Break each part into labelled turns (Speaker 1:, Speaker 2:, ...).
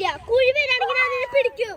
Speaker 1: കുഴപ്പമില്ല കുഴി വരാണെങ്കിൽ അതിനെ പിടിക്കും.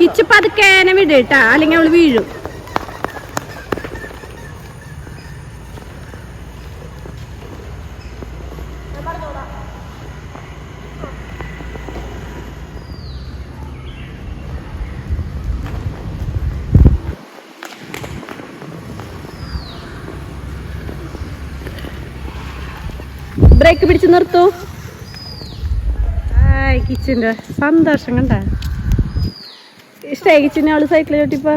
Speaker 2: കിച്ചു പതുക്കേനെ വിട് കേട്ടാ അല്ലെങ്കിൽ അവൾ വീഴും. ബ്രേക്ക് പിടിച്ച് നിർത്തൂ. കിച്ചന്റെ സന്തോഷം കണ്ടോ. ഇഷ്ടമായി ചിന്ന അവൾ സൈക്കിൾ
Speaker 1: ചവിട്ടിപ്പോ